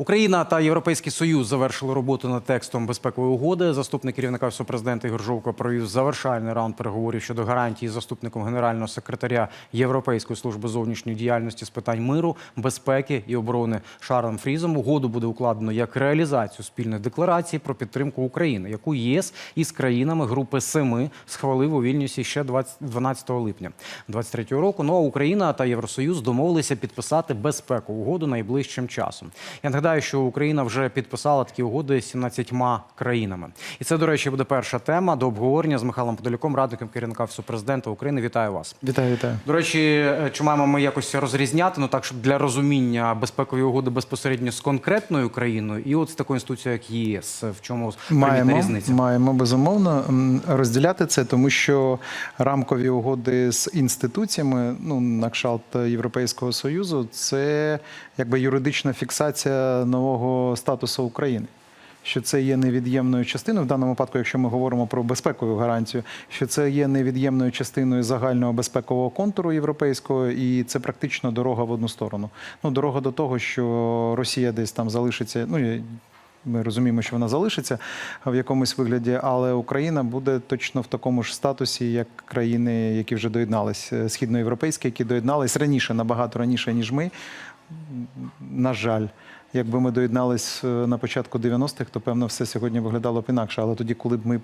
Україна та Європейський Союз завершили роботу над текстом безпекової угоди. Заступник керівника Офісу президента Ігор Жовко провів завершальний раунд переговорів щодо гарантії заступником генерального секретаря Європейської служби зовнішньої діяльності з питань миру, безпеки і оборони Шарлем Фрізом. Угоду буде укладено як реалізацію спільних декларацій про підтримку України, яку ЄС із країнами групи Семи схвалив у Вільнюсі ще 20 12 липня 23 року. Ну а Україна та Євросоюз домовилися підписати безпекову угоду найближчим часом. Я нагадаю, що Україна вже підписала такі угоди з 17 країнами. І це, до речі, буде перша тема до обговорення з Михайлом Подоляком, радником керівника Офісу президента України. Вітаю вас. Вітаю, вітаю. До речі, е, чи маємо ми якось розрізняти, ну так, щоб для розуміння безпекової угоди безпосередньо з конкретною країною і от з такою інституцією, як ЄС, в чому Маємо, різниця? маємо безумовно розділяти це, тому що рамкові угоди з інституціями, ну на кшталт Європейського союзу, це якби юридична фіксація нового статусу України. Що це є невід'ємною частиною в даному випадку, якщо ми говоримо про безпекову гарантію, що це є невід'ємною частиною загального безпекового контуру європейського, і це практично дорога в одну сторону. Ну дорога до того, що Росія десь там залишиться. Ну ми розуміємо, що вона залишиться в якомусь вигляді, але Україна буде точно в такому ж статусі, як країни, які вже доєднались, е, східноєвропейські, які доєднались раніше, набагато раніше ніж ми. На жаль, якби ми доєднались е, на початку 90-х, то певно все сьогодні виглядало б інакше. Але тоді, коли б ми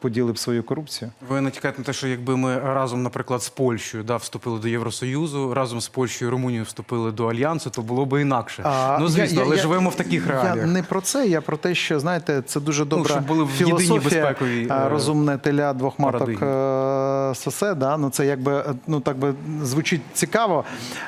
поділи б свою корупцію, Ви натякаєте на те, що якби ми разом, наприклад, з Польщею да, вступили до Євросоюзу, разом з Польщею і Румунією вступили до Альянсу, то було б інакше. А, ну, звісно, я- але я- живемо в таких реаліях. Я не про це, я про те, що знаєте, це дуже добра щоб були в філософія. безпековій, е, Розумне теля двох маток парадигмі. Сосе. Да? Ну це якби е, ну так би звучить цікаво,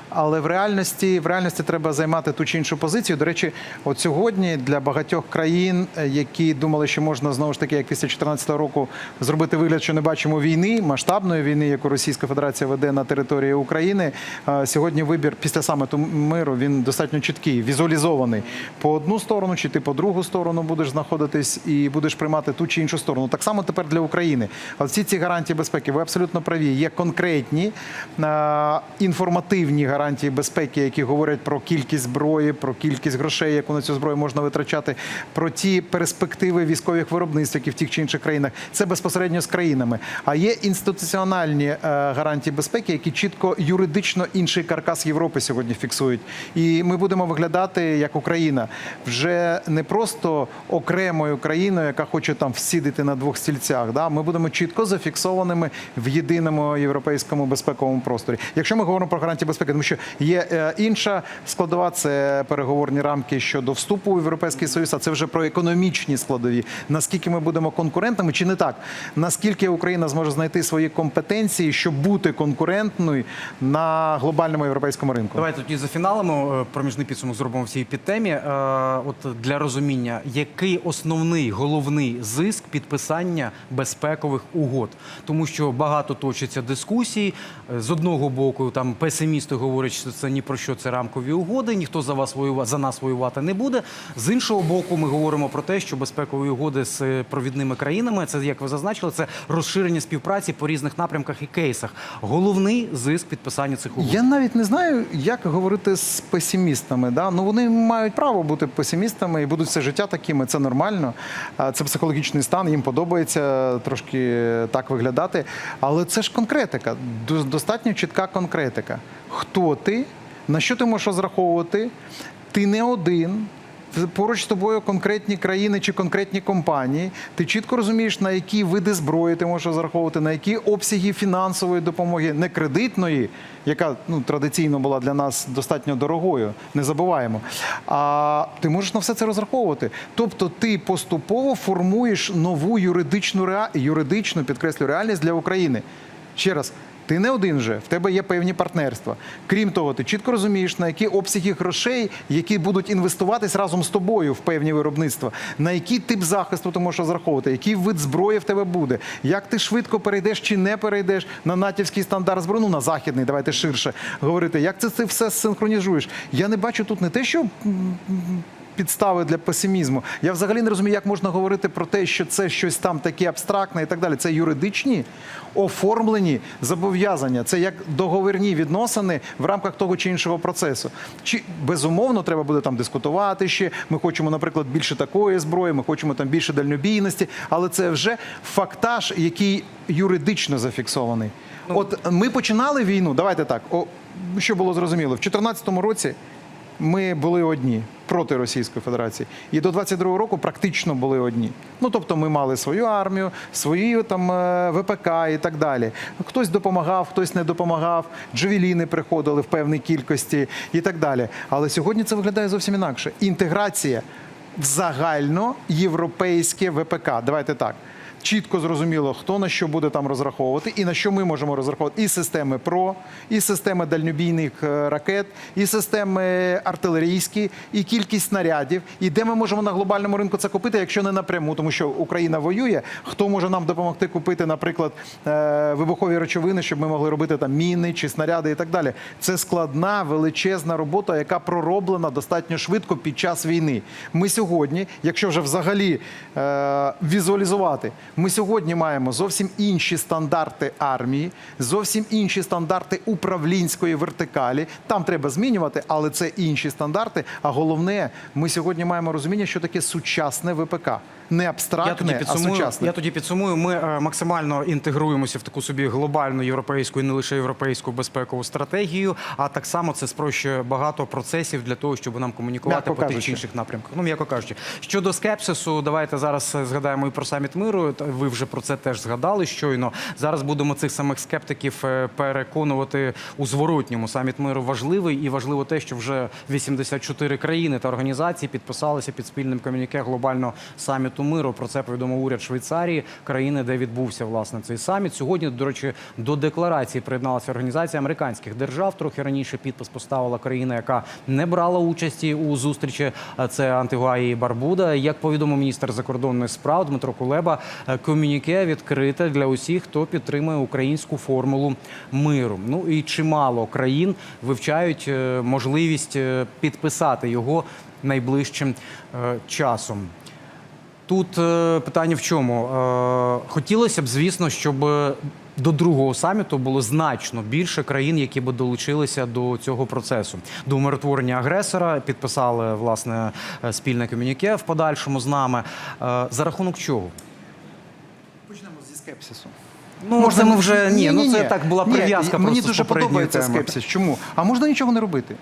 але в реальності в реальності треба займати ту чи іншу позицію. До речі, от сьогодні для багатьох країн, е, які думали, що можна знову ж таки, як після 2014 року, зробити вигляд, що не бачимо війни, масштабної війни, яку Російська Федерація веде на території України. е, Сьогодні вибір після саміту миру він достатньо чіткий, візуалізований. По одну сторону, чи ти по другу сторону будеш знаходитись і будеш приймати ту чи іншу сторону. Так само тепер для України. От всі ці гарантії безпеки, абсолютно праві. Є конкретні е, інформативні гарантії безпеки, які говорять про кількість зброї, про кількість грошей, яку на цю зброю можна витрачати, про ті перспективи військових виробництв, які в тих чи інших країнах. Це безпосередньо з країнами. А є інституціональні е, гарантії безпеки, які чітко юридично інший каркас Європи сьогодні фіксують. І ми будемо виглядати як Україна вже не просто окремою країною, яка хоче там всідити на двох стільцях. Да? Ми будемо чітко зафіксованими в єдиному європейському безпековому просторі. Якщо ми говоримо про гарантії безпеки, тому що є е, інша складова, це переговорні рамки щодо вступу в Європейський Союз, а це вже про економічні складові. Наскільки ми будемо конкурентними чи не так? Наскільки Україна зможе знайти свої компетенції, щоб бути конкурентною на глобальному європейському ринку? Давайте тоді зафіналимо е, проміжний підсумок зробимо в цій підтемі. Е, От для розуміння, який основний головний зиск підписання безпекових угод, тому що багато точиться дискусій. З одного боку, там песимісти говорять, що це ні про що це рамкові угоди, ніхто за вас воювати за нас воювати не буде. З іншого боку, ми говоримо про те, що безпекові угоди з провідними країнами це як ви зазначили, це розширення співпраці по різних напрямках і кейсах. Головний зиск підписання цих угод. Я навіть не знаю, як говорити з песимістами. Да? Ну вони мають право бути песимістами і будуть все життя такими. Це нормально. Це психологічний стан. Їм подобається трошки так виглядати. Але це ж конкретика. Достатньо чітка конкретика. Хто ти? На що ти можеш розраховувати? Ти не один. Поруч з тобою конкретні країни чи конкретні компанії. Ти чітко розумієш, на які види зброї ти можеш розраховувати, на які обсяги фінансової допомоги, не кредитної, яка ну, традиційно була для нас достатньо дорогою, не забуваємо. А ти можеш на все це розраховувати. Тобто ти поступово формуєш нову юридичну rea- юридичну, підкреслю, реальність для України. Ще раз. Ти не один же, в тебе є певні партнерства. Крім того, ти чітко розумієш, на які обсяги грошей, які будуть інвестуватись разом з тобою в певні виробництва, на який тип захисту ти можеш розраховувати, який вид зброї в тебе буде, як ти швидко перейдеш чи не перейдеш на натівський стандарт зброї, ну на західний, давайте ширше говорити, як це ти все синхронізуєш. Я не бачу тут не те, що підстави для песимізму. Я взагалі не розумію, як можна говорити про те, що це щось там таке абстрактне і так далі. Це юридичні оформлені зобов'язання. Це як договірні відносини в рамках того чи іншого процесу. Чи безумовно треба буде там дискутувати ще. Ми хочемо, наприклад, більше такої зброї, ми хочемо там більше дальнобійності, але це вже фактаж, який юридично зафіксований. От ми починали війну. Давайте так. О, що було зрозуміло, в 2014 році ми були одні проти Російської Федерації. І до 22-го року практично були одні. Ну тобто ми мали свою армію, свої там е, ВПК і так далі. Хтось допомагав, хтось не допомагав, джевеліни приходили в певній кількості і так далі. Але сьогодні це виглядає зовсім інакше. Інтеграція в загальноєвропейське ВПК. Давайте так. Чітко зрозуміло, хто на що буде там розраховувати і на що ми можемо розраховувати. І системи ПРО, і системи дальнобійних е, ракет, і системи артилерійські, і кількість снарядів. І де ми можемо на глобальному ринку це купити, якщо не напряму, тому що Україна воює. Хто може нам допомогти купити, наприклад, е, вибухові речовини, щоб ми могли робити там міни чи снаряди і так далі. Це складна величезна робота, яка пророблена достатньо швидко під час війни. Ми сьогодні, якщо вже взагалі е, візуалізувати, ми сьогодні маємо зовсім інші стандарти армії, зовсім інші стандарти управлінської вертикалі. Там треба змінювати, але це інші стандарти. А головне, ми сьогодні маємо розуміння, що таке сучасне ВПК, не Я тоді а сучасне. Я тоді підсумую. Ми е, максимально інтегруємося в таку собі глобальну європейську і не лише європейську безпекову стратегію. А так само це спрощує багато процесів для того, щоб нам комунікувати М'яко по тих чи інших напрямках. Ну м'яко кажучи, щодо скепсису, давайте зараз е, згадаємо і про саміт миру. Ви вже про це теж згадали щойно. Зараз будемо цих самих скептиків е, переконувати у зворотньому. Саміт миру важливий і важливо те, що вже 84 країни та організації підписалися під спільним комюніке глобального саміту миру. Про це повідомив уряд Швейцарії, країни, де відбувся власне цей саміт. Сьогодні, до речі, до декларації приєдналася організація американських держав. Трохи раніше підпис поставила країна, яка не брала участі у зустрічі. Це Антигуа і Барбуда. Як повідомив міністр закордонних справ Дмитро Кулеба, е, комюніке відкрите для усіх, хто підтримує українську формулу миру. Ну і чимало країн вивчають е, можливість е, підписати його найближчим часом. Тут питання в чому? Хотілося б, звісно, щоб до другого саміту було значно більше країн, які б долучилися до цього процесу. До умиротворення агресора підписали власне е, спільне комюніке в подальшому з нами. Е, за рахунок чого? Почнемо зі скепсису. Ну, Можна ми вже ні, ну це ні. так була Ні, прив'язка. Мені просто з дуже подобається теми. скепсис. Чому? А можна нічого не робити.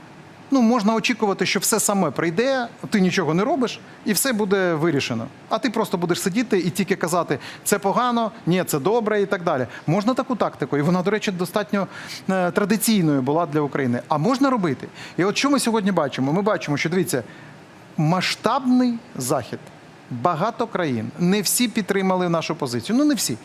Ну, можна очікувати, що все саме прийде, ти нічого не робиш, і все буде вирішено. А ти просто будеш сидіти і тільки казати, це погано, ні, це добре і так далі. Можна таку тактику, і вона, до речі, достатньо е, традиційною була для України. А можна робити. І от що ми сьогодні бачимо? Ми бачимо, що дивіться, масштабний захід. Багато країн не всі підтримали нашу позицію. Ну не всі.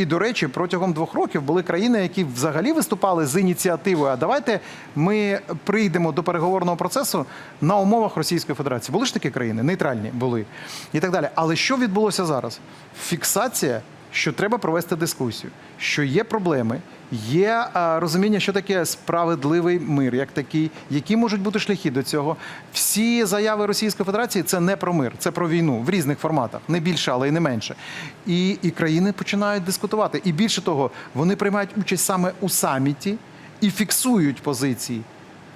І до речі, протягом двох років були країни, які взагалі виступали з ініціативою. А давайте ми прийдемо до переговорного процесу на умовах Російської Федерації. Були ж такі країни, нейтральні були і так далі. Але що відбулося зараз? Фіксація, що треба провести дискусію, що є проблеми, є а, розуміння, що таке справедливий мир, як такий, які можуть бути шляхи до цього. Всі заяви Російської Федерації це не про мир, це про війну в різних форматах, не більше, але й не менше. І, і країни починають дискутувати. І більше того, вони приймають участь саме у саміті і фіксують позиції.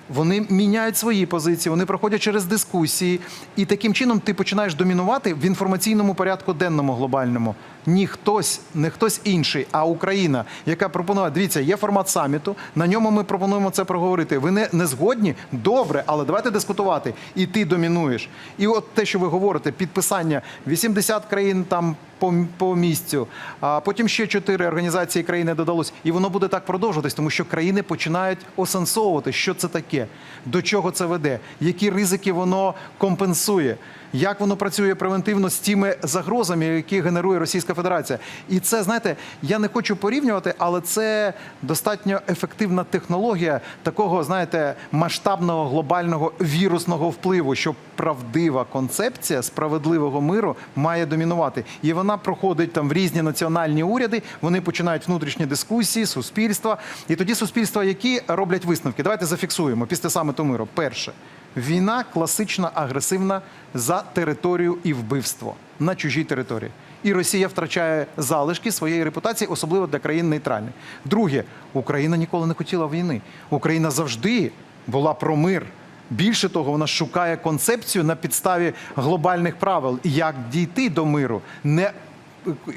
Вони міняють свої позиції, вони проходять через дискусії, і таким чином ти починаєш домінувати в інформаційному порядку денному глобальному. Ні хтось, не хтось інший, а Україна, яка пропонує. Дивіться, є формат саміту. На ньому ми пропонуємо це проговорити. Ви не, не згодні? Добре, але давайте дискутувати. І ти домінуєш. І от те, що ви говорите, підписання 80 країн там по, по місцю, а потім ще чотири організації країни додалось, і воно буде так продовжуватись, тому що країни починають осенсовувати, що це таке, до чого це веде, які ризики воно компенсує. Як воно працює превентивно з тими загрозами, які генерує Російська Федерація, і це знаєте, я не хочу порівнювати, але це достатньо ефективна технологія такого, знаєте, масштабного глобального вірусного впливу, що правдива концепція справедливого миру має домінувати, і вона проходить там в різні національні уряди. Вони починають внутрішні дискусії, суспільства, і тоді суспільства, які роблять висновки. Давайте зафіксуємо. після саміту миру? Перше, війна класична, агресивна за територію і вбивство на чужій території. І Росія втрачає залишки своєї репутації, особливо для країн нейтральних. Друге, Україна ніколи не хотіла війни. Україна завжди була про мир. Більше того, вона шукає концепцію на підставі глобальних правил, як дійти до миру, не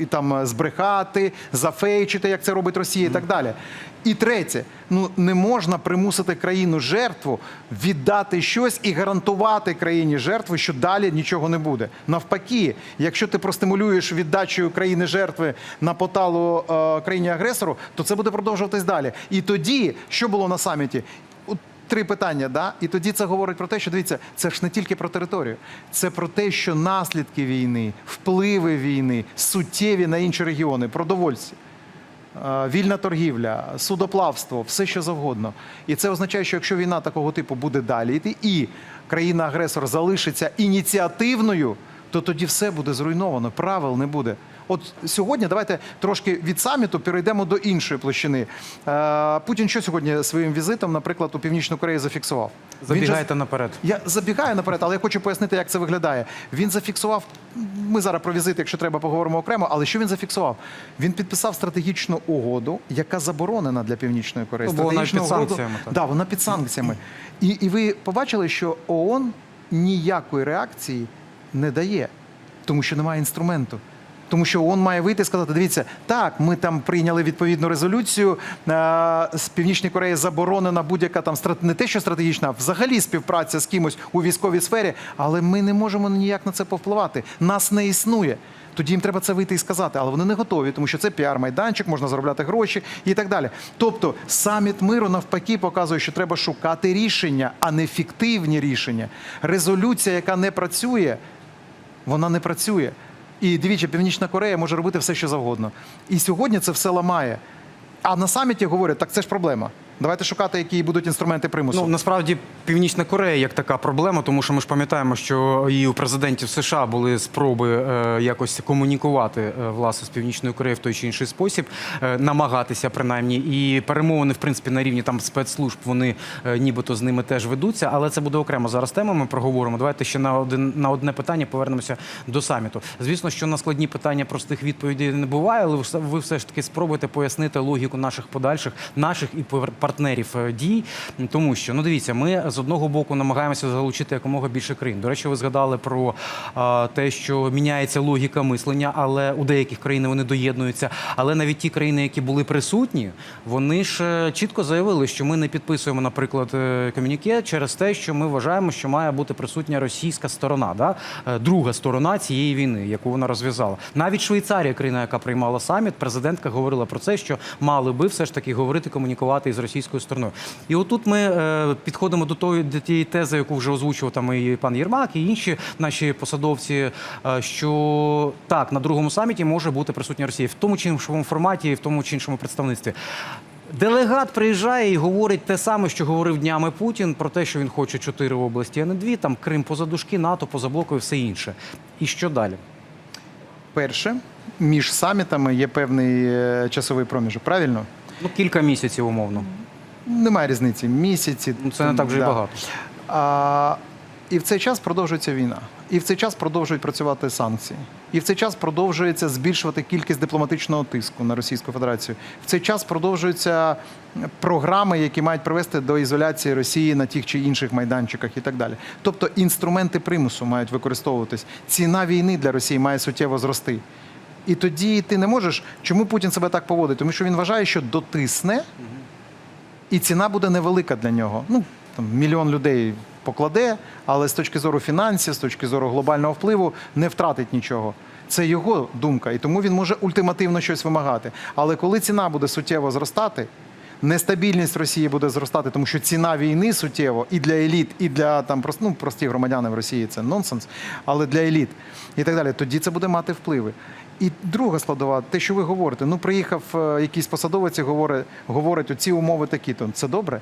там збрехати, зафейчити, як це робить Росія, і так далі. І третє, ну не можна примусити країну жертву віддати щось і гарантувати країні жертву, що далі нічого не буде. Навпаки, якщо ти простимулюєш віддачу країни жертви на поталу е, країні агресору, то це буде продовжуватись далі. І тоді, що було на саміті? Три питання, да? і тоді це говорить про те, що дивіться, це ж не тільки про територію, це про те, що наслідки війни, впливи війни суттєві на інші регіони, продовольці, е, вільна торгівля, судоплавство, все що завгодно. І це означає, що якщо війна такого типу буде далі йти, і країна-агресор залишиться ініціативною, то тоді все буде зруйновано, правил не буде. От сьогодні давайте трошки від саміту перейдемо до іншої площини. Е, Путін що сьогодні своїм візитом, наприклад, у Північну Корею зафіксував? Він же- наперед. я забігаю наперед, але я хочу пояснити, як це виглядає. Він зафіксував. Ми зараз про візит, якщо треба, поговоримо окремо. Але що він зафіксував? Він підписав стратегічну угоду, яка заборонена для Північної Кореї. Ну, вона під угоду- санкціями, так. Да, вона під санкціями. І, і ви побачили, що ООН ніякої реакції не дає, тому що немає інструменту. Тому що ООН має вийти і сказати: дивіться, так, ми там прийняли відповідну резолюцію. е, З Північної Кореї заборонена будь-яка там не те, що стратегічна, а взагалі співпраця з кимось у військовій сфері, але ми не можемо ніяк на це повпливати. Нас не існує. Тоді їм треба це вийти і сказати, але вони не готові, тому що це піар-майданчик, можна заробляти гроші і так далі. Тобто саміт миру навпаки показує, що треба шукати рішення, а не фіктивні рішення. Резолюція, яка не працює, вона не працює. І дивіться, Північна Корея може робити все, що завгодно. І сьогодні це все ламає. А на саміті говорять, так це ж проблема. Давайте шукати, які будуть інструменти примусу. Ну насправді Північна Корея як така проблема, тому що ми ж пам'ятаємо, що і у президентів США були спроби е, якось комунікувати е, власне з Північною Кореєю в той чи інший спосіб, е, намагатися принаймні. І перемовини, в принципі, на рівні там спецслужб вони е, нібито з ними теж ведуться, але це буде окремо зараз тема. Ми проговоримо. Давайте ще на один на одне питання повернемося до саміту. Звісно, що на складні питання простих відповідей не буває, але ви все- ж таки спробуйте пояснити логіку наших подальших, наших і партнерів е, дій. Тому що ну дивіться, ми з одного боку намагаємося залучити якомога більше країн. До речі, ви згадали про а, те, що міняється логіка мислення, але у деяких країн вони доєднуються. Але навіть ті країни, які були присутні, вони ж е, чітко заявили, що ми не підписуємо, наприклад, е, комюніке через те, що ми вважаємо, що має бути присутня російська сторона, да? е, друга сторона цієї війни, яку вона розв'язала. Навіть Швейцарія, країна, яка приймала саміт, президентка говорила про це, що мали би все ж таки говорити, комунікувати із російською стороною. І отут ми е, підходимо до тої до тієї тези, яку вже озвучував там і пан Єрмак, і інші наші посадовці, е, що так на другому саміті може бути присутня Росія в тому чи іншому форматі, в тому чи іншому представництві. Делегат приїжджає і говорить те саме, що говорив днями Путін, про те, що він хоче чотири області, а не дві, там Крим позадушки, НАТО, позаблоку і все інше. І що далі? Перше, між самітами є певний е, часовий проміжок. Правильно? Ну, кілька місяців умовно. Немає різниці. Місяці. Ну, це не так вже й да. багато. А, і в цей час продовжується війна. І в цей час продовжують працювати санкції. І в цей час продовжується збільшувати кількість дипломатичного тиску на Російську Федерацію. В цей час продовжуються програми, які мають привести до ізоляції Росії на тих чи інших майданчиках і так далі. Тобто інструменти примусу мають використовуватись. Ціна війни для Росії має суттєво зрости. І тоді ти не можеш. Чому Путін себе так поводить? Тому що він вважає, що дотисне, і ціна буде невелика для нього. Ну, там, мільйон людей покладе, але з точки зору фінансів, з точки зору глобального впливу, не втратить нічого. Це його думка, і тому він може ультимативно щось вимагати. Але коли ціна буде суттєво зростати, нестабільність Росії буде зростати, тому що ціна війни суттєво і для еліт, і для там ну, прості громадяни в Росії це нонсенс, але для еліт і так далі, тоді це буде мати впливи. І друга складова, те, що ви говорите, ну приїхав е, якийсь посадовець і говорить, говорить, оці умови такі, то це добре.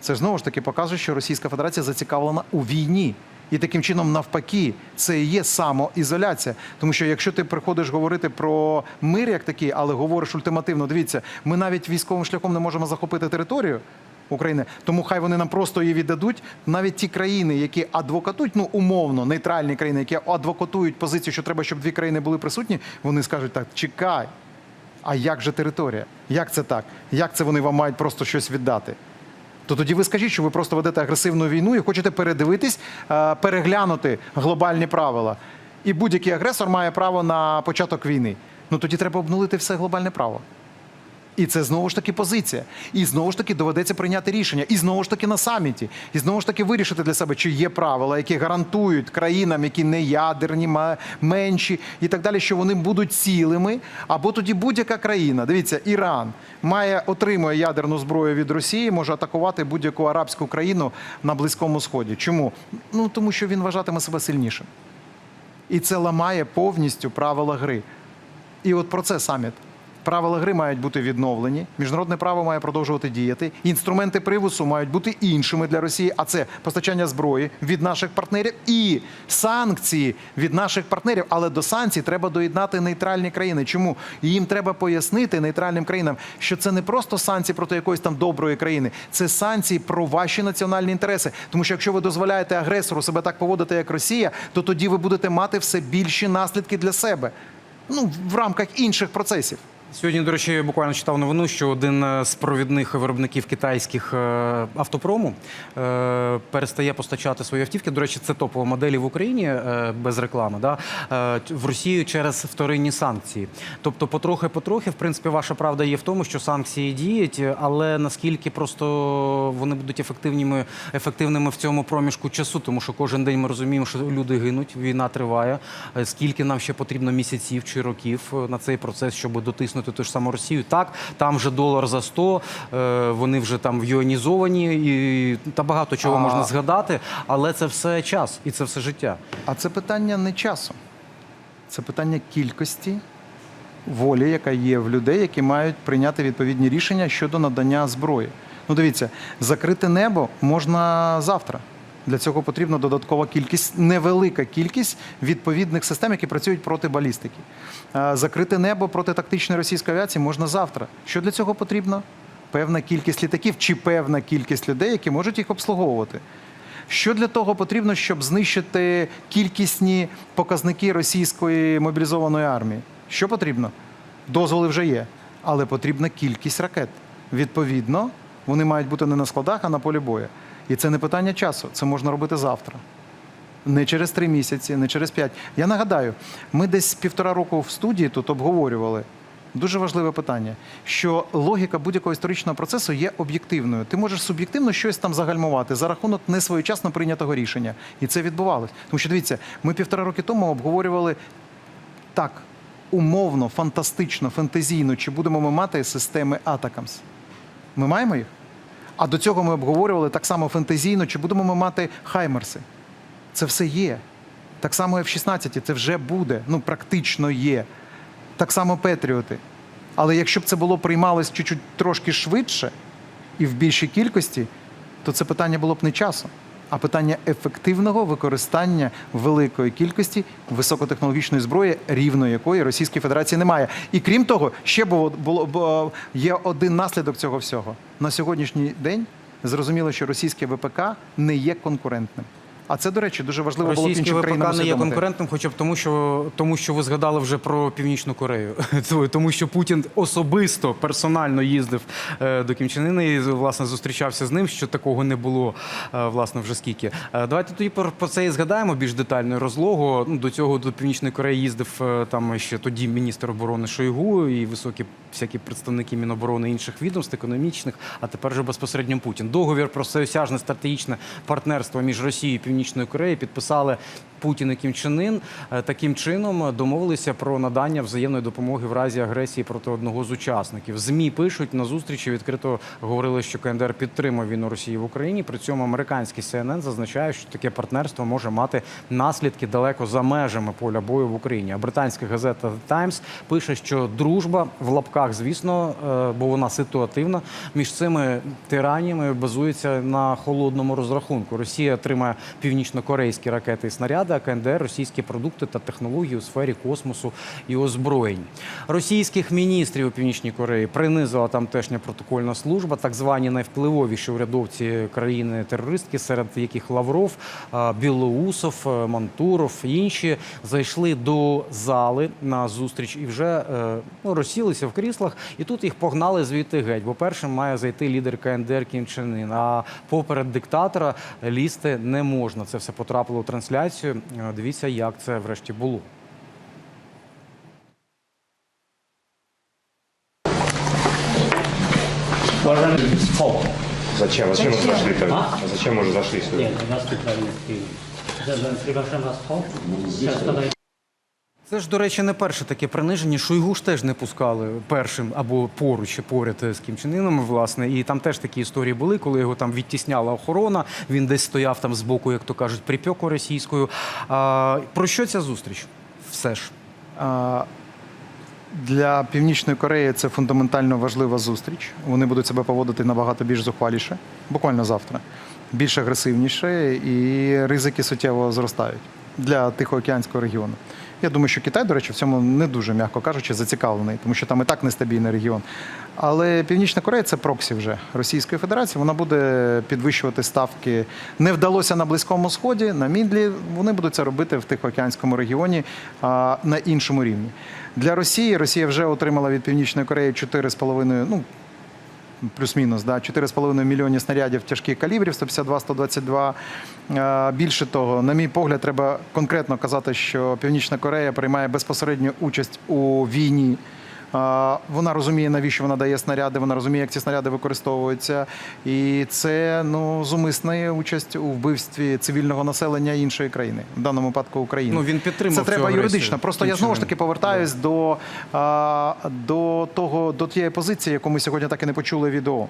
Це ж знову ж таки показує, що Російська Федерація зацікавлена у війні. І таким чином, навпаки, це і є самоізоляція. Тому що якщо ти приходиш говорити про мир як такий, але говориш ультимативно, дивіться, ми навіть військовим шляхом не можемо захопити територію. України. Тому хай вони нам просто її віддадуть. Навіть ті країни, які адвокатують, ну умовно, нейтральні країни, які адвокатують позицію, що треба, щоб дві країни були присутні, вони скажуть так: чекай. А як же територія? Як це так? Як це вони вам мають просто щось віддати? То тоді ви скажіть, що ви просто ведете агресивну війну і хочете передивитись, е, переглянути глобальні правила. І будь-який агресор має право на початок війни. Ну тоді треба обнулити все глобальне право. І це знову ж таки позиція. І знову ж таки доведеться прийняти рішення. І знову ж таки на саміті. І знову ж таки вирішити для себе, чи є правила, які гарантують країнам, які не ядерні, менші і так далі, що вони будуть цілими. Або тоді будь-яка країна, дивіться, Іран має отримує ядерну зброю від Росії, може атакувати будь-яку арабську країну на Близькому Сході. Чому? Ну тому що він вважатиме себе сильнішим. І це ламає повністю правила гри. І от про це саміт. Правила гри мають бути відновлені, міжнародне право має продовжувати діяти. Інструменти привусу мають бути іншими для Росії, а це постачання зброї від наших партнерів і санкції від наших партнерів. Але до санкцій треба доєднати нейтральні країни. Чому їм треба пояснити нейтральним країнам, що це не просто санкції проти якоїсь там доброї країни, це санкції про ваші національні інтереси. Тому що якщо ви дозволяєте агресору себе так поводити, як Росія, то тоді ви будете мати все більші наслідки для себе. Ну в рамках інших процесів. Сьогодні, до речі, буквально читав новину, що один е, з провідних виробників китайських е, автопрому е, перестає постачати свої автівки. До речі, це топова моделі в Україні без реклами, да? в Росію через вторинні санкції. Тобто, потрохи-потрохи, в принципі, ваша правда є в тому, що санкції діють, але наскільки просто вони будуть ефективними, ефективними в цьому проміжку часу, тому що кожен день ми розуміємо, що люди гинуть, війна триває. Скільки нам ще потрібно місяців чи років на цей процес, щоб дотиснути ту ж саму Росію? Так, там вже долар за 100, е, вони вже там вйонізовані, і та багато чого А- можна згадати, але це все час і це все життя. А це питання не часу, це питання кількості волі, яка є в людей, які мають прийняти відповідні рішення щодо надання зброї. Ну, дивіться, закрити небо можна завтра. Для цього потрібна додаткова кількість, невелика кількість відповідних систем, які працюють проти балістики. Е, Закрити небо проти тактичної російської авіації можна завтра. Що для цього потрібно? Певна кількість літаків чи певна кількість людей, які можуть їх обслуговувати. Що для того потрібно, щоб знищити кількісні показники російської мобілізованої армії? Що потрібно? Дозволи вже є, але потрібна кількість ракет. Відповідно, вони мають бути не на складах, а на полі бою. І це не питання часу, це можна робити завтра. Не через три місяці, не через п'ять. Я нагадаю, ми десь півтора року в студії тут обговорювали дуже важливе питання, що логіка будь-якого історичного процесу є об'єктивною. Ти можеш суб'єктивно щось там загальмувати за рахунок несвоєчасно прийнятого рішення. І це відбувалось. Тому що дивіться, ми півтора роки тому обговорювали так умовно, фантастично, фантазійно, чи будемо ми мати системи Атакамс. Ми маємо їх? А до цього ми обговорювали так само фантазійно, чи будемо ми мати Хаймерси. Це все є. Так само F-16, це вже буде, ну практично є. Так само Петріоти. Але якщо б це було приймалось чуть-чуть трошки швидше і в більшій кількості, то це питання було б не часу, а питання ефективного використання великої кількості високотехнологічної зброї, рівної якої Російської Федерації немає. І крім того, ще було, було, було є один наслідок цього всього. На сьогоднішній день зрозуміло, що російське ВПК не є конкурентним. А це, до речі, дуже важливо було іншим країнам ВПК не є конкурентним, хоча б тому, що тому, що ви згадали вже про Північну Корею. Тому що Путін особисто персонально їздив е, до Кім Чен Ына і власне зустрічався з ним, що такого не було е, власне вже скільки. Е, Давайте тоді про, про це і згадаємо більш детально розлогу. Ну до цього до Північної Кореї їздив там ще тоді міністр оборони Шойгу і високі всякі представники Міноборони інших відомств економічних, а тепер вже безпосередньо Путін. Договір про всеосяжне стратегічне партнерство між Росією і Північною Кореєю підписали Путін і Кім Чен Ын. Е, Таким чином домовилися про надання взаємної допомоги в разі агресії проти одного з учасників. Змі пишуть на зустрічі. Відкрито говорили, що КНДР підтримує війну Росії в Україні. При цьому американський CNN зазначає, що таке партнерство може мати наслідки далеко за межами поля бою в Україні. А британська газета The Times пише, що дружба в лапках, звісно, е, бо вона ситуативна між цими тираніями базується на холодному розрахунку. Росія отримає північно-корейські ракети і снаряди, а КНДР російські продукти та технології у сфері космосу і озброєнь. Російських міністрів у Північній Кореї принизила тамтешня протокольна служба, так звані найвпливовіші урядовці країни-терористки, серед яких Лавров, Білоусов, е, Мантуров і інші зайшли до зали на зустріч і вже е, ну, розсілися в кріслах. І тут їх погнали звідти геть. Бо першим має зайти лідер КНДР Кім Чен Ін. А поперед диктатора лізти не можна. Це все потрапило у трансляцію. Е, Дивіться, як це врешті було. Зачем? Зачем мы зашли тогда? А? Зачем мы уже зашли сюда? Нет, у нас приняли. Даже приглашаем вас в холл. Сейчас подойдем. Це ж, до речі, не перше таке приниження. Шойгу ж теж не пускали першим або поруч поряд з Кім Чен Іном, власне. І там теж такі історії були, коли його там відтісняла охорона. Він десь стояв там збоку, як то кажуть, припеку російською. А, про що ця зустріч? Все ж. А, Для Північної Кореї це фундаментально важлива зустріч. Вони будуть себе поводити набагато більш зухваліше, буквально завтра, більш агресивніше, і ризики суттєво зростають для Тихоокеанського регіону. Я думаю, що Китай, до речі, в цьому не дуже, м'яко кажучи, зацікавлений, тому що там і так нестабільний регіон. Але Північна Корея це проксі вже Російської Федерації. Вона буде підвищувати ставки. Не вдалося на Близькому Сході, на Мідлі. Вони будуть це робити в Тихоокеанському регіоні на іншому рівні. Для Росії Росія вже отримала від Північної Кореї 4,5, ну плюс-мінус, да, 4,5 мільйони снарядів тяжких калібрів 152-122. Е, Більше того, на мій погляд, треба конкретно казати, що Північна Корея приймає безпосередню участь у війні. Вона розуміє, навіщо вона дає снаряди, вона розуміє, як ці снаряди використовуються. І це ну, зумисна участь у вбивстві цивільного населення іншої країни, в даному випадку України. Ну, він підтримав Це треба юридично. Просто я знову ж таки повертаюсь до, а, до того до тієї позиції, яку ми сьогодні так і не почули від ООН.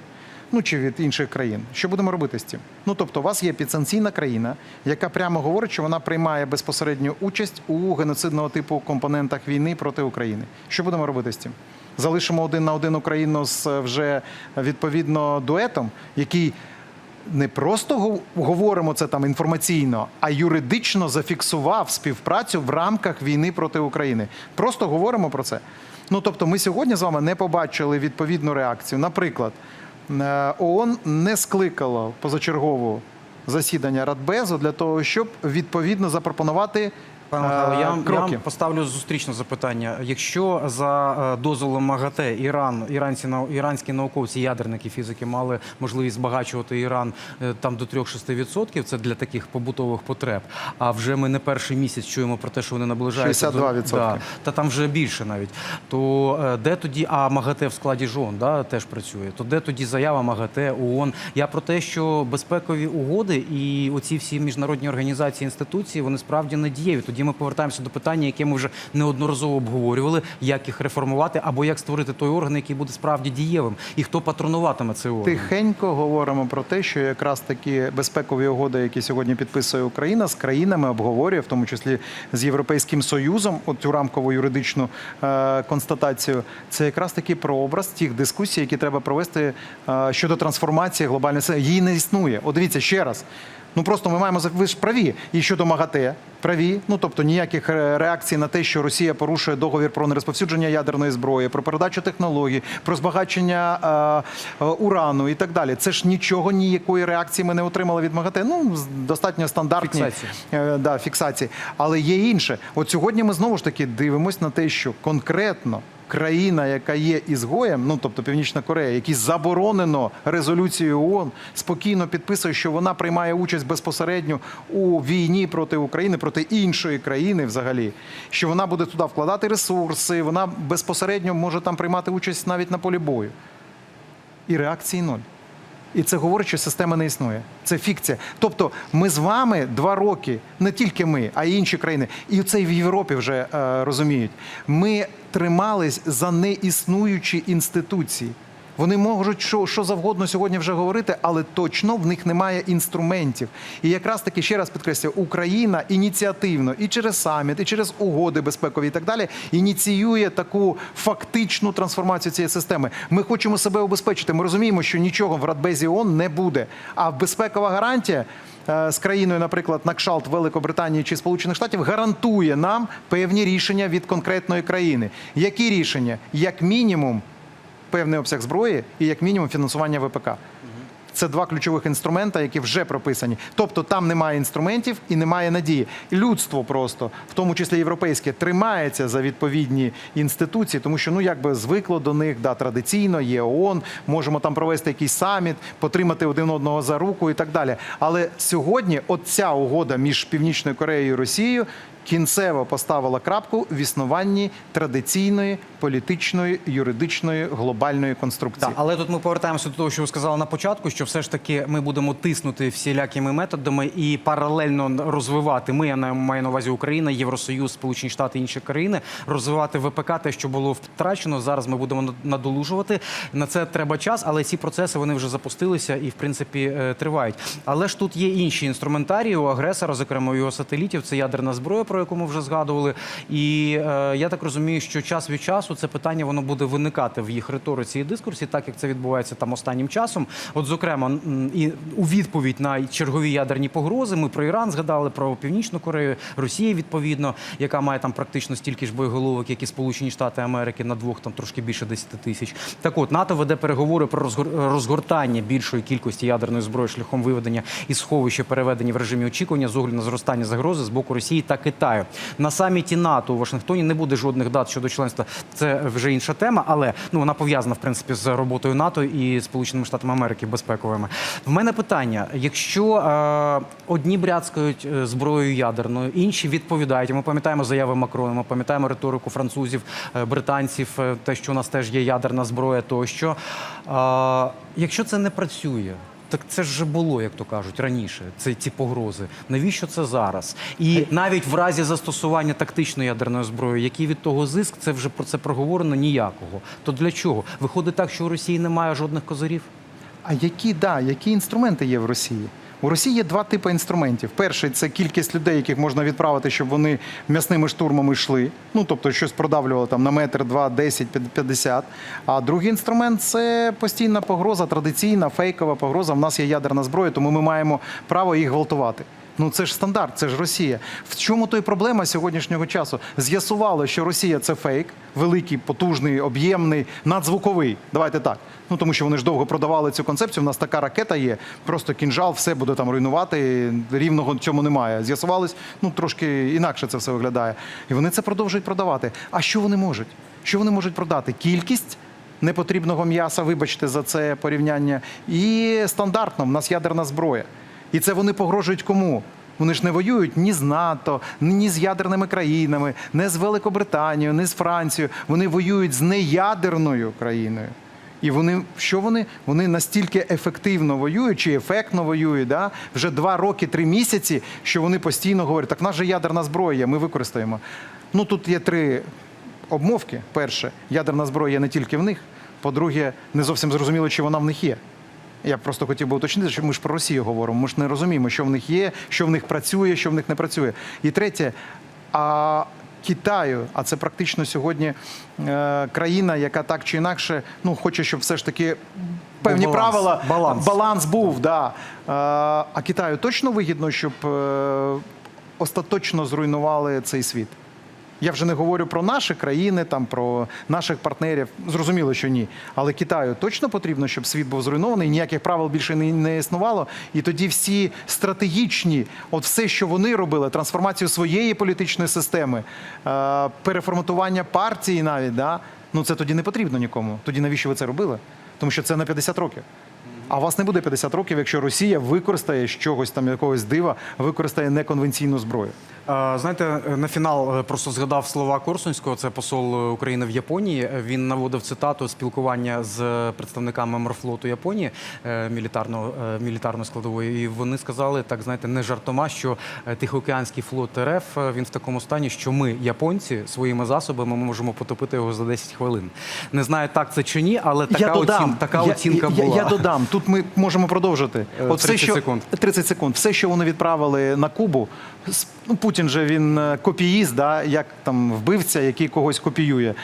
Ну чи від інших країн. Що будемо робити з цим? Ну тобто, у вас є підсанкційна країна, яка прямо говорить, що вона приймає безпосередню участь у геноцидного типу компонентах війни проти України. Що будемо робити з цим? Залишимо один на один Україну з е, вже відповідно дуетом, який не просто гов- говоримо це там інформаційно, а юридично зафіксував співпрацю в рамках війни проти України. Просто говоримо про це. Ну тобто, ми сьогодні з вами не побачили відповідну реакцію. Наприклад, е, ООН не скликало позачергову засідання Радбезу для того, щоб відповідно запропонувати Пане Михайло, е, я, вам- я кроки. поставлю зустрічне запитання. Якщо за е, дозволом МАГАТЕ Іран, іранці іранські науковці, ядерники, фізики мали можливість збагачувати Іран е, там до 3-6%, це для таких побутових потреб. А вже ми не перший місяць чуємо про те, що вони наближаються 62%. до да, та там вже більше навіть. То де тоді, а МАГАТЕ в складі ЖОН да, теж працює. То де тоді заява МАГАТЕ, ООН? Я про те, що безпекові угоди і оці всі міжнародні організації, інституції, вони справді не дієві. Тоді ми повертаємося до питання, яке ми вже неодноразово обговорювали, як їх реформувати або як створити той орган, який буде справді дієвим, і хто патронуватиме цей орган. Тихенько говоримо про те, що якраз такі безпекові угоди, які сьогодні підписує Україна, з країнами обговорює, в тому числі з Європейським Союзом, от цю рамкову юридичну е, констатацію. Це якраз таки прообраз тих дискусій, які треба провести е, щодо трансформації глобальної. Її не існує. От дивіться ще раз. Ну просто ми маємо ви ж праві і щодо МАГАТЕ. Праві, ну тобто ніяких е, реакцій на те, що Росія порушує договір про нерозповсюдження ядерної зброї, про передачу технологій, про збагачення е, е, урану і так далі. Це ж нічого, ніякої реакції ми не отримали від МАГАТЕ. Ну достатньо стандартні Фіксації. е, да, фіксації. Але є інше. От сьогодні ми знову ж таки дивимось на те, що конкретно. Країна, яка є ізгоєм, ну тобто Північна Корея, якій заборонено резолюцією ООН, спокійно підписує, що вона приймає участь безпосередньо у війні проти України, проти іншої країни, взагалі, що вона буде туди вкладати ресурси, вона безпосередньо може там приймати участь навіть на полі бою. І реакції ноль. І це говорить, що система не існує. Це фікція. Тобто, ми з вами два роки, не тільки ми, а й інші країни, і це і в Європі вже е, розуміють. Ми тримались за неіснуючі інституції. Вони можуть що, що завгодно сьогодні вже говорити, але точно в них немає інструментів. І якраз таки ще раз підкреслюю, Україна ініціативно і через саміт, і через угоди безпекові і так далі ініціює таку фактичну трансформацію цієї системи. Ми хочемо себе убезпечити. Ми розуміємо, що нічого в Радбезі ООН не буде. А безпекова гарантія з країною, наприклад, на кшалт Великобританії чи Сполучених Штатів, гарантує нам певні рішення від конкретної країни. Які рішення? Як мінімум, певний обсяг зброї і як мінімум фінансування ВПК. Це два ключових інструмента, які вже прописані. Тобто там немає інструментів і немає надії. Людство просто, в тому числі європейське, тримається за відповідні інституції, тому що ну якби звикло до них да, традиційно, є ООН, можемо там провести якийсь саміт, потримати один одного за руку і так далі. Але сьогодні, от ця угода між Північною Кореєю і Росією кінцево поставила крапку в існуванні традиційної політичної, юридичної глобальної конструкції. Так, але тут ми повертаємося до того, що ви сказали на початку, що все ж таки ми будемо тиснути всілякими методами і паралельно розвивати. Ми я маю на увазі Україна, Євросоюз, Сполучені Штати інші країни, розвивати ВПК, те, що було втрачено. Зараз ми будемо над- надолужувати. На це треба час, але ці процеси вони вже запустилися і в принципі е, тривають. Але ж тут є інші інструментарії у агресора, зокрема його сателітів. Це ядерна зброя, про яку ми вже згадували. І е, я так розумію, що час від часу це питання воно буде виникати в їх риториці і дискурсі, так як це відбувається там останнім часом. От, зокрема, і у відповідь на чергові ядерні погрози, ми про Іран згадали, про Північну Корею, Росія, відповідно, яка має там практично стільки ж боєголовок, як і Сполучені Штати Америки на двох там трошки більше 10 тисяч. Так от НАТО веде переговори про розгор- розгортання більшої кількості ядерної зброї шляхом виведення із сховища, переведення в режимі очікування з огляду на зростання загрози з боку Росії та Китаю. На саміті НАТО у Вашингтоні не буде жодних дат щодо членства. Це вже інша тема, але ну вона пов'язана в принципі з роботою НАТО і Сполученими Штатами Америки безпековими. В мене питання: якщо е, одні бряцкають е, зброєю ядерною, інші відповідають. Ми пам'ятаємо заяви Макрона, ми пам'ятаємо риторику французів, е, британців, е, те, що у нас теж є ядерна зброя, тощо. Е, якщо це не працює. Так це ж вже було, як то кажуть, раніше. Це ці погрози. Навіщо це зараз? І навіть в разі застосування тактичної ядерної зброї, який від того зиск, це вже про це проговорено ніякого. То для чого? Виходить так, що у Росії немає жодних козирів? А які, да, які інструменти є в Росії? У Росії є два типи інструментів. Перший це кількість людей, яких можна відправити, щоб вони м'ясними штурмами йшли. Ну тобто щось продавлювало там на метр, два, 10, 50. А другий інструмент це постійна погроза, традиційна фейкова погроза. В нас є ядерна зброя, тому ми маємо право їх гвалтувати. Ну це ж стандарт, це ж Росія. В чому то й проблема сьогоднішнього часу? З'ясувало, що Росія це фейк, великий, потужний, об'ємний, надзвуковий. Давайте так. Ну тому що вони ж довго продавали цю концепцію. У нас така ракета є, просто кінжал, все буде там руйнувати. Рівного цьому немає. З'ясувалось, ну трошки інакше це все виглядає. І вони це продовжують продавати. А що вони можуть? Що вони можуть продати? Кількість непотрібного м'яса, вибачте за це порівняння, і стандартно в нас ядерна зброя. І це вони погрожують кому? Вони ж не воюють ні з НАТО, ні з ядерними країнами, не з Великобританією, не з Францією. Вони воюють з неядерною країною. І вони що вони? Вони настільки ефективно воюють чи ефектно воюють, да? вже два роки, три місяці, що вони постійно говорять, так в нас же ядерна зброя, ми використаємо. Ну тут є три обмовки. Перше, ядерна зброя не тільки в них. По-друге, не зовсім зрозуміло, чи вона в них є. Я просто хотів би уточнити, що ми ж про Росію говоримо. Ми ж не розуміємо, що в них є, що в них працює, що в них не працює. І третє, а Китаю, а це практично сьогодні е, країна, яка так чи інакше ну, хоче, щоб все ж таки певні баланс. правила, Баланс. баланс був. Да. Е, а Китаю точно вигідно, щоб е, остаточно зруйнували цей світ. Я вже не говорю про наші країни, там про наших партнерів. Зрозуміло, що ні. Але Китаю точно потрібно, щоб світ був зруйнований, ніяких правил більше не, існувало. І тоді всі стратегічні, от все, що вони робили, трансформацію своєї політичної системи, е, переформатування партії навіть, да, ну це тоді не потрібно нікому. Тоді навіщо ви це робили? Тому що це на 50 років. А у вас не буде 50 років, якщо Росія використає з чогось там якогось дива, використає неконвенційну зброю. Е, Знаєте, на фінал е, просто згадав слова Корсунського, це посол України в Японії. Е, Він наводив цитату спілкування з представниками морфлоту Японії е, мілітарного е, мілітарної складової. І вони сказали, так знаєте, не жартома, що е, Тихоокеанський флот РФ е, він в такому стані, що ми, японці, своїми засобами ми можемо потопити його за 10 хвилин. Не знаю, так це чи ні, але така, оцін, така я, оцінка я, була. Я, додам тут ми можемо продовжити. Е, От все, що секунд. 30 секунд. Все, що вони відправили на Кубу, ну, Путін же він е, копіїст, да, як там вбивця, який когось копіює.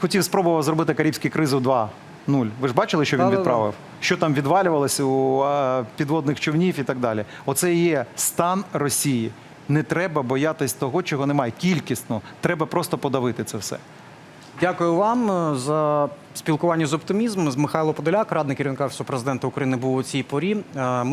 Хотів спробував зробити Карибський кризу 2. Нуль, ви ж бачили, що він відправив, що там відвалювалося у підводних човнів і так далі. Оце є стан Росії. Не треба боятись того, чого немає. Кількісно треба просто подавити це все. Дякую вам е, за спілкування з оптимізмом. З Михайло Подоляк, радник керівника Всього президента України, був у цій порі. Е,